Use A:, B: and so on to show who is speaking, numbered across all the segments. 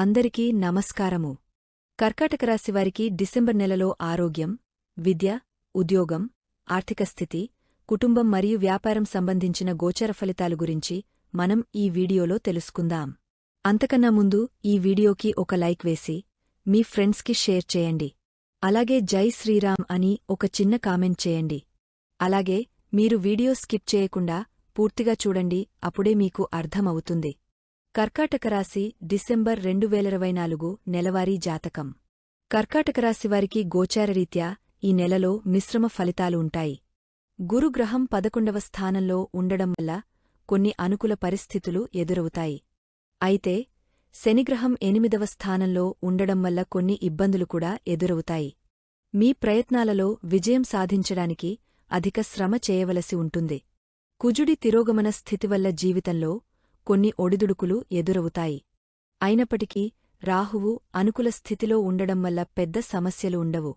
A: అందరికీ నమస్కారము. కర్కాటక రాశి వారికి డిసెంబర్ నెలలో ఆరోగ్యం విద్య ఉద్యోగం ఆర్థిక స్థితి కుటుంబం మరియు వ్యాపారం సంబంధించిన గోచర ఫలితాలు గురించి మనం ఈ వీడియోలో తెలుసుకుందాం. అంతకన్నా ముందు ఈ వీడియోకి ఒక లైక్ వేసి మీ ఫ్రెండ్స్కి షేర్ చేయండి. అలాగే జై శ్రీరామ్ అని ఒక చిన్న కామెంట్ చేయండి. అలాగే మీరు వీడియో స్కిప్ చేయకుండా పూర్తిగా చూడండి అప్పుడే మీకు అర్థమవుతుంది. కర్కాటక రాశి డిసెంబర్ రెండు వేల ఇరవై నాలుగు నెలవారీ జాతకం. కర్కాటక రాశి వారికి గోచారరీత్యా ఈ నెలలో మిశ్రమ ఫలితాలు ఉంటాయి. గురుగ్రహం పదకొండవ స్థానంలో ఉండడం వల్ల కొన్ని అనుకూల పరిస్థితులు ఎదురవుతాయి. అయితే శనిగ్రహం ఎనిమిదవ స్థానంలో ఉండడం వల్ల కొన్ని ఇబ్బందులు కూడా ఎదురవుతాయి. మీ ప్రయత్నాలలో విజయం సాధించడానికి అధిక శ్రమ చేయవలసి ఉంటుంది. కుజుడి తిరోగమన స్థితి వల్ల జీవితంలో కొన్ని ఒడిదుడుకులు ఎదురవుతాయి. అయినప్పటికీ రాహువు అనుకూల స్థితిలో ఉండడం వల్ల పెద్ద సమస్యలు ఉండవు.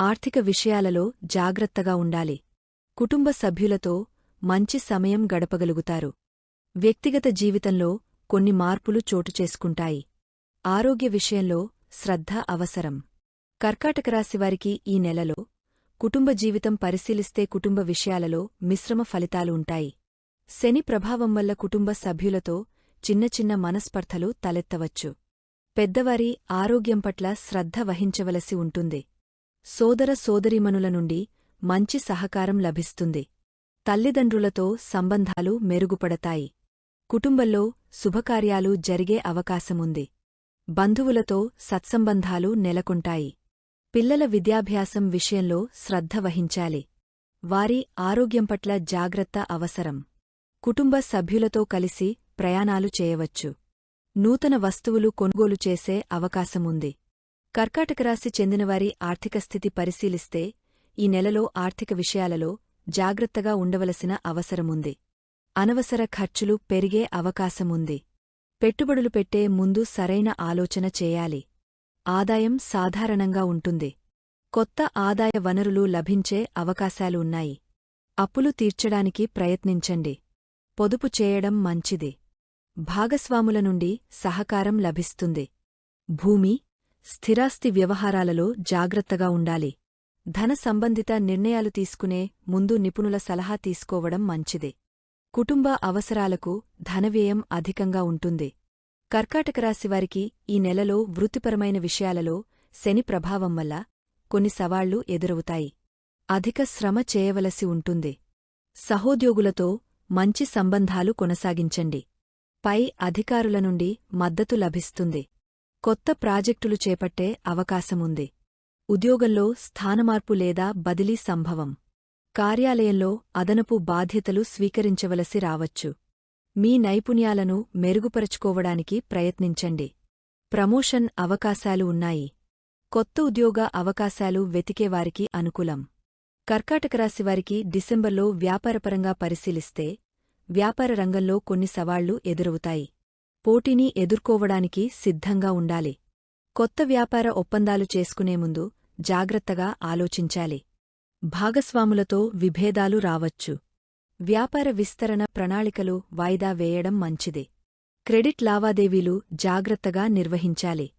A: ఆర్థిక విషయాలలో జాగ్రత్తగా ఉండాలి. కుటుంబ సభ్యులతో మంచి సమయం గడపగలుగుతారు. వ్యక్తిగత జీవితంలో కొన్ని మార్పులు చోటుచేసుకుంటాయి ఆరోగ్య విషయంలో శ్రద్ధ అవసరం. కర్కాటక రాశివారికి ఈ నెలలో కుటుంబ జీవితం పరిశీలిస్తే కుటుంబ విషయాలలో మిశ్రమ ఫలితాలు ఉంటాయి. శని ప్రభావం వల్ల కుటుంబ సభ్యులతో చిన్న చిన్న మనస్పర్ధలు తలెత్తవచ్చు. పెద్దవారి ఆరోగ్యం పట్ల శ్రద్ధ వహించవలసి ఉంటుంది. సోదర సోదరిమనుల నుండి మంచి సహకారం లభిస్తుంది. తల్లిదండ్రులతో సంబంధాలు మెరుగుపడతాయి. కుటుంబంలో శుభకార్యాలు జరిగే అవకాశముంది. బంధువులతో సత్సంబంధాలు నెలకొంటాయి. పిల్లల విద్యాభ్యాసం విషయంలో శ్రద్ధ వహించాలి. వారి ఆరోగ్యం పట్ల జాగ్రత్త అవసరం. కుటుంబ సభ్యులతో కలిసి ప్రయాణాలు చేయవచ్చు. నూతన వస్తువులు కొనుగోలు చేసే అవకాశముంది. కర్కాటకరాశి చెందినవారి ఆర్థిక స్థితి పరిశీలిస్తే ఈ నెలలో ఆర్థిక విషయాలలో జాగ్రత్తగా ఉండవలసిన అవసరముంది. అనవసర ఖర్చులు పెరిగే అవకాశముంది. పెట్టుబడులు పెట్టే ముందు సరైన ఆలోచన చేయాలి. ఆదాయం సాధారణంగా ఉంటుంది. కొత్త ఆదాయ వనరులు లభించే అవకాశాలు ఉన్నాయి. అప్పులు తీర్చడానికి ప్రయత్నించండి. పొదుపు చేయడం మంచిది. భాగస్వాముల నుండి సహకారం లభిస్తుంది. భూమి స్థిరాస్తి వ్యవహారాలలో జాగ్రత్తగా ఉండాలి. ధన సంబంధిత నిర్ణయాలు తీసుకునే ముందు నిపుణుల సలహా తీసుకోవడం మంచిది. కుటుంబ అవసరాలకు ధనవ్యయం అధికంగా ఉంటుంది. కర్కాటకరాశివారికి ఈ నెలలో వృత్తిపరమైన విషయాలలో శని ప్రభావం వల్ల కొన్ని సవాళ్ళు ఎదురవుతాయి. అధిక శ్రమ చేయవలసి ఉంటుంది. సహోద్యోగులతో మంచి సంబంధాలు కొనసాగించండి. పై అధికారుల నుండి మద్దతు లభిస్తుంది. కొత్త ప్రాజెక్టులు చేపట్టే అవకాశముంది. ఉద్యోగంలో స్థానమార్పు లేదా బదిలీ సంభవం. కార్యాలయంలో అదనపు బాధ్యతలు స్వీకరించవలసి రావచ్చు. మీ నైపుణ్యాలను మెరుగుపరుచుకోవడానికి ప్రయత్నించండి. ప్రమోషన్ అవకాశాలు ఉన్నాయి. కొత్త ఉద్యోగ అవకాశాలు వెతికేవారికి అనుకూలం. కర్కాటక రాశివారికి డిసెంబర్లో వ్యాపారపరంగా పరిశీలిస్తే వ్యాపార రంగంలో కొన్ని సవాళ్ళు ఎదురవుతాయి. పోటీని ఎదుర్కోవడానికి సిద్ధంగా ఉండాలి. కొత్త వ్యాపార ఒప్పందాలు చేసుకునే ముందు జాగ్రత్తగా ఆలోచించాలి. భాగస్వాములతో విభేదాలు రావచ్చు. వ్యాపార విస్తరణ ప్రణాళికలు వాయిదా వేయడం మంచిది. క్రెడిట్ లావాదేవీలు జాగ్రత్తగా నిర్వహించాలి.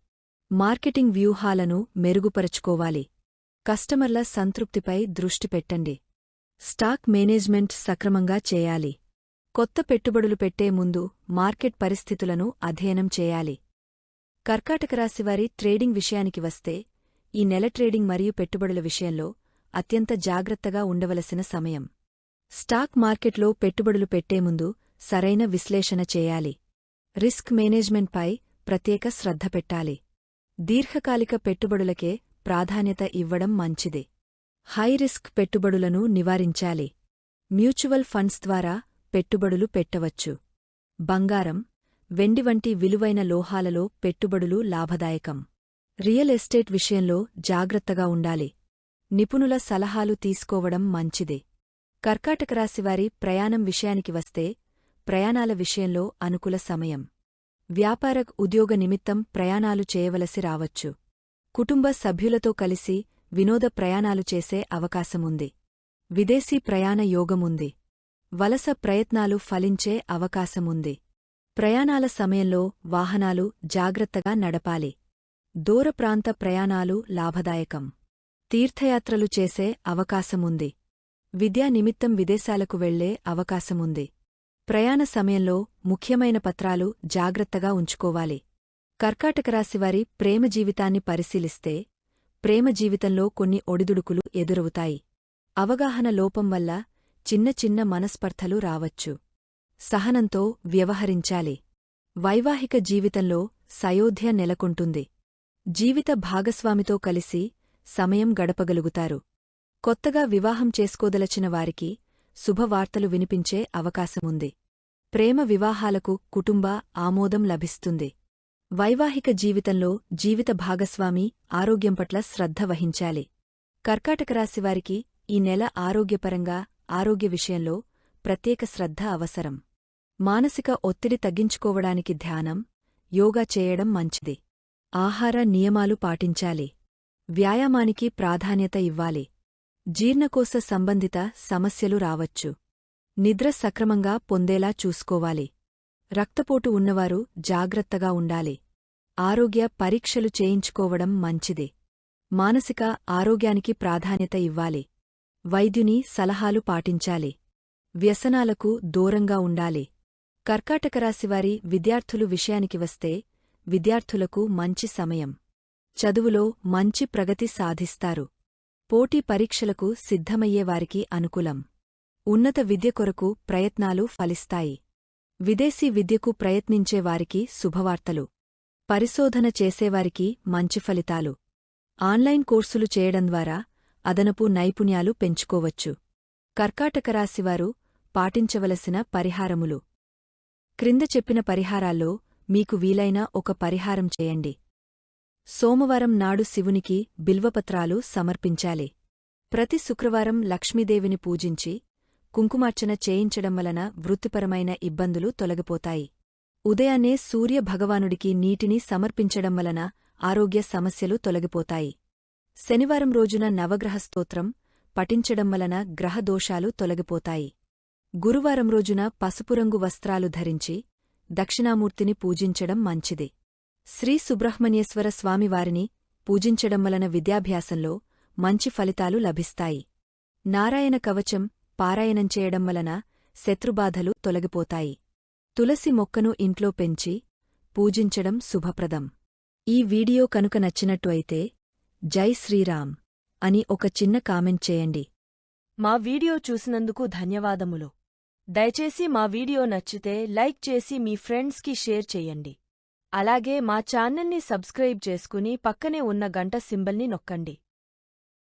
A: మార్కెటింగ్ వ్యూహాలను మెరుగుపరుచుకోవాలి. కస్టమర్ల సంతృప్తిపై దృష్టి పెట్టండి. స్టాక్ మేనేజ్మెంట్ సక్రమంగా చేయాలి. కొత్త పెట్టుబడులు పెట్టే ముందు మార్కెట్ పరిస్థితులను అధ్యయనం చేయాలి. కర్కాటక రాశివారి ట్రేడింగ్ విషయానికి వస్తే ఈ నెల ట్రేడింగ్ మరియు పెట్టుబడుల విషయంలో అత్యంత జాగ్రత్తగా ఉండవలసిన సమయం. స్టాక్ మార్కెట్లో పెట్టుబడులు పెట్టే ముందు సరైన విశ్లేషణ చేయాలి. రిస్క్ మేనేజ్మెంట్పై ప్రత్యేక శ్రద్ధ పెట్టాలి. దీర్ఘకాలిక పెట్టుబడులకే ప్రాధాన్యత ఇవ్వడం మంచిదే. హై రిస్క్ పెట్టుబడులను నివారించాలి. మ్యూచువల్ ఫండ్స్ ద్వారా పెట్టుబడులు పెట్టవచ్చు. బంగారం వెండి వంటి విలువైన లోహాలలో పెట్టుబడులు లాభదాయకం. రియల్ ఎస్టేట్ విషయంలో జాగ్రత్తగా ఉండాలి. నిపుణుల సలహాలు తీసుకోవడం మంచిదే. కర్కాటక రాశివారి ప్రయాణం విషయానికి వస్తే ప్రయాణాల విషయంలో అనుకూల సమయం. వ్యాపార ఉద్యోగ నిమిత్తం ప్రయాణాలు చేయవలసి రావచ్చు. కుటుంబ సభ్యులతో కలిసి వినోద ప్రయాణాలు చేసే అవకాశముంది. విదేశీ ప్రయాణ యోగముంది. వలస ప్రయత్నాలు ఫలించే అవకాశముంది. ప్రయాణాల సమయంలో వాహనాలు జాగ్రత్తగా నడపాలి. దూర ప్రాంత ప్రయాణాలు లాభదాయకం. తీర్థయాత్రలు చేసే అవకాశముంది. విద్యా నిమిత్తం విదేశాలకు వెళ్ళే అవకాశముంది. ప్రయాణ సమయంలో ముఖ్యమైన పత్రాలు జాగ్రత్తగా ఉంచుకోవాలి. కర్కాటకరాశివారి ప్రేమ జీవితాన్ని పరిశీలిస్తే ప్రేమ జీవితంలో కొన్ని ఒడిదుడుకులు ఎదురవుతాయి. అవగాహన లోపం వల్ల చిన్న చిన్న మనస్పర్ధలు రావచ్చు. సహనంతో వ్యవహరించాలి. వైవాహిక జీవితంలో సయోధ్య నెలకొంటుంది. జీవిత భాగస్వామితో కలిసి సమయం గడపగలుగుతారు. కొత్తగా వివాహం చేసుకోదలచిన వారికి శుభవార్తలు వినిపించే అవకాశముంది. ప్రేమ వివాహాలకు కుటుంబ ఆమోదం లభిస్తుంది. వైవాహిక జీవితంలో జీవిత భాగస్వామి ఆరోగ్యం పట్ల శ్రద్ధ వహించాలి. కర్కాటక రాశివారికి ఈ నెల ఆరోగ్యపరంగా ఆరోగ్య విషయంలో ప్రత్యేక శ్రద్ధ అవసరం. మానసిక ఒత్తిడి తగ్గించుకోవడానికి ధ్యానం యోగా చేయడం మంచిది. ఆహార నియమాలు పాటించాలి. వ్యాయామానికి ప్రాధాన్యత ఇవ్వాలి. జీర్ణకోశ సంబంధిత సమస్యలు రావచ్చు. నిద్ర సక్రమంగా పొందేలా చూసుకోవాలి. రక్తపోటు ఉన్నవారు జాగ్రత్తగా ఉండాలి. ఆరోగ్య పరీక్షలు చేయించుకోవడం మంచిది. మానసిక ఆరోగ్యానికి ప్రాధాన్యత ఇవ్వాలి. వైద్యుని సలహాలు పాటించాలి. వ్యసనాలకు దూరంగా ఉండాలి. కర్కాటకరాశివారి విద్యార్థులు విషయానికి వస్తే విద్యార్థులకు మంచి సమయం. చదువులో మంచి ప్రగతి సాధిస్తారు. పోటీ పరీక్షలకు సిద్ధమయ్యేవారికి అనుకూలం. ఉన్నత విద్య కొరకు ప్రయత్నాలు ఫలిస్తాయి. విదేశీ విద్యకు ప్రయత్నించేవారికి శుభవార్తలు. పరిశోధన చేసేవారికి మంచి ఫలితాలు. ఆన్లైన్ కోర్సులు చేయడం ద్వారా అదనపు నైపుణ్యాలు పెంచుకోవచ్చు. కర్కాటక రాశివారు పాటించవలసిన పరిహారములు. క్రింద చెప్పిన పరిహారాల్లో మీకు వీలైన ఒక పరిహారం చేయండి. సోమవారం నాడు శివునికి బిల్వపత్రాలు సమర్పించాలి. ప్రతి శుక్రవారం లక్ష్మీదేవిని పూజించి కుంకుమార్చన చేయించడం వలన వృత్తిపరమైన ఇబ్బందులు తొలగిపోతాయి. ఉదయాన్నే సూర్య భగవానుడికి నీటిని సమర్పించడం వలన ఆరోగ్య సమస్యలు తొలగిపోతాయి. శనివారం రోజున నవగ్రహ స్తోత్రం పఠించడం వలన గ్రహదోషాలు తొలగిపోతాయి. గురువారం రోజున పసుపురంగు వస్త్రాలు ధరించి దక్షిణామూర్తిని పూజించడం మంచిది. శ్రీ సుబ్రహ్మణ్యేశ్వర స్వామివారిని పూజించడం వలన విద్యాభ్యాసంలో మంచి ఫలితాలు లభిస్తాయి. నారాయణ కవచం పారాయణం చేయడం వలన శత్రుబాధలు తొలగిపోతాయి. తులసి మొక్కను ఇంట్లో పెంచి పూజించడం శుభప్రదం. ఈ వీడియో కనుక నచ్చినట్టు అయితే జై శ్రీరామ్ అని ఒక చిన్న కామెంట్ చేయండి.
B: మా వీడియో చూసినందుకు ధన్యవాదములు. దయచేసి మా వీడియో నచ్చితే లైక్ చేసి మీ ఫ్రెండ్స్కి షేర్ చెయ్యండి అలాగే మా ఛానల్ని సబ్స్క్రైబ్ చేసుకుని పక్కనే ఉన్న గంట సింబల్ని నొక్కండి.